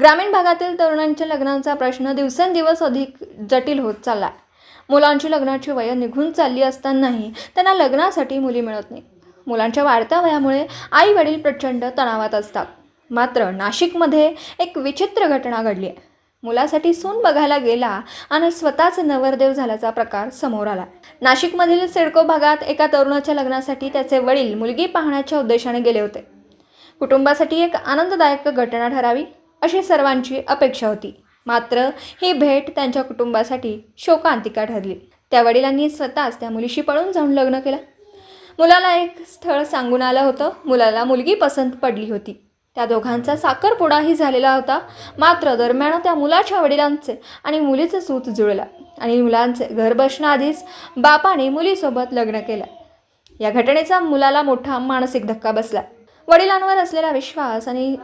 ग्रामीण भागातील तरुणांच्या लग्नांचा प्रश्न दिवसेंदिवस अधिक जटिल होत चालला आहे मुलांची लग्नाची वय निघून चालली असतानाही त्यांना लग्नासाठी मुली मिळत नाही मुलांच्या वाढत्या वयामुळे आई वडील प्रचंड तणावात असतात. मात्र नाशिकमध्ये एक विचित्र घटना घडली आहे मुलासाठी सून बघायला गेला आणि स्वतःच नवरदेव झाल्याचा प्रकार समोर आला. नाशिकमधील सिडको भागात एका तरुणाच्या लग्नासाठी त्याचे वडील मुलगी पाहण्याच्या उद्देशाने गेले होते. कुटुंबासाठी एक आनंददायक घटना ठरावी. अशी सर्वांची अपेक्षा होती. मात्र ही भेट त्यांच्या कुटुंबासाठी शोकांतिका ठरली. त्या वडिलांनी स्वतःच त्या मुलीशी पळून जाऊन लग्न केलं. मुलाला एक स्थळ सांगून आलं होतं. मुलाला मुलगी पसंत पडली होती. त्या दोघांचा साखरपुडाही झालेला होता. मात्र दरम्यान त्या मुलाच्या वडिलांचे आणि मुलीचे सूत जुळलं आणि मुलांचे घर बसण्याआधीच बापाने मुलीसोबत लग्न केलं. या घटनेचा मुलाला मोठा मानसिक धक्का बसला. वडिलांवर असलेला विश्वास आणि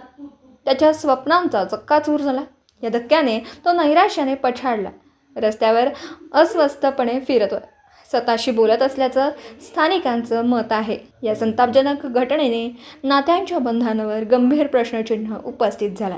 त्याच्या स्वप्नांचा चक्काचूर झाला. या धक्क्याने तो नैराश्याने पछाडला. रस्त्यावर अस्वस्थपणे फिरतोय स्वतःशी बोलत असल्याचं स्थानिकांचं मत आहे. या संतापजनक घटनेने नात्यांच्या बंधांवर गंभीर प्रश्नचिन्ह उपस्थित झाला.